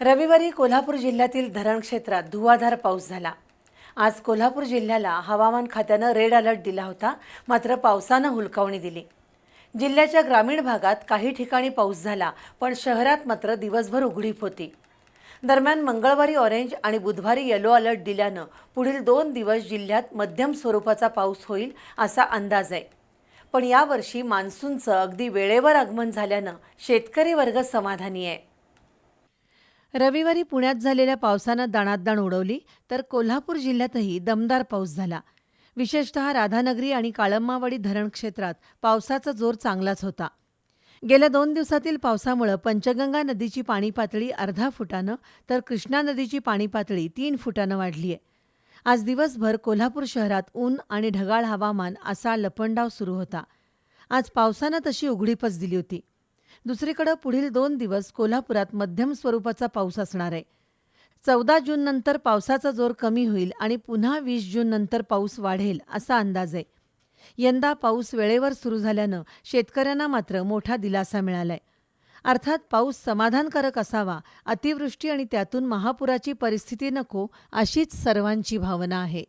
रविवारी कोल्हापूर जिल्ह्यातील धरण क्षेत्रात धुवाधार पाऊस झाला. आज कोल्हापूर जिल्ह्याला हवामान खात्यानं रेड अलर्ट दिला होता मात्र पावसानं हुलकावणी दिली. जिल्ह्याच्या ग्रामीण भागात काही ठिकाणी पाऊस झाला पण शहरात मात्र दिवसभर उघडीप होती. दरम्यान मंगळवारी ऑरेंज आणि बुधवारी येलो अलर्ट दिल्यानं पुढील दोन दिवस जिल्ह्यात मध्यम स्वरूपाचा पाऊस होईल असा अंदाज आहे. पण यावर्षी मान्सूनचं अगदी वेळेवर आगमन झाल्यानं शेतकरी वर्ग समाधानी आहे. रविवारी पुण्यात झालेल्या पावसानं दाणातदाण उडवली तर कोल्हापूर जिल्ह्यातही दमदार पाऊस झाला. विशेषतः राधानगरी आणि काळम्मावाडी धरण क्षेत्रात पावसाचा जोर चांगलाच होता. गेल्या दोन दिवसातील पावसामुळं पंचगंगा नदीची पाणी पातळी अर्धा फुटानं तर कृष्णा नदीची पाणी पातळी तीन फुटानं वाढली आहे आज दिवसभर कोल्हापूर शहरात ऊन आणि ढगाळ हवामान असा लपंडाव सुरू होता. आज पावसानं तशी उघडीपच दिली होती. दुसरीकडे पुढील दोन दिवस कोल्हापुरात मध्यम स्वरूपाचा पाऊस असणार आहे. चौदा जूननंतर पावसाचा जोर कमी होईल आणि पुन्हा वीस जूननंतर पाऊस वाढेल असा अंदाज आहे. यंदा पाऊस वेळेवर सुरू झाल्यानं शेतकऱ्यांना मात्र मोठा दिलासा मिळालाय. अर्थात पाऊस समाधानकारक असावा अतिवृष्टी आणि त्यातून महापुराची परिस्थिती नको अशीच सर्वांची भावना आहे.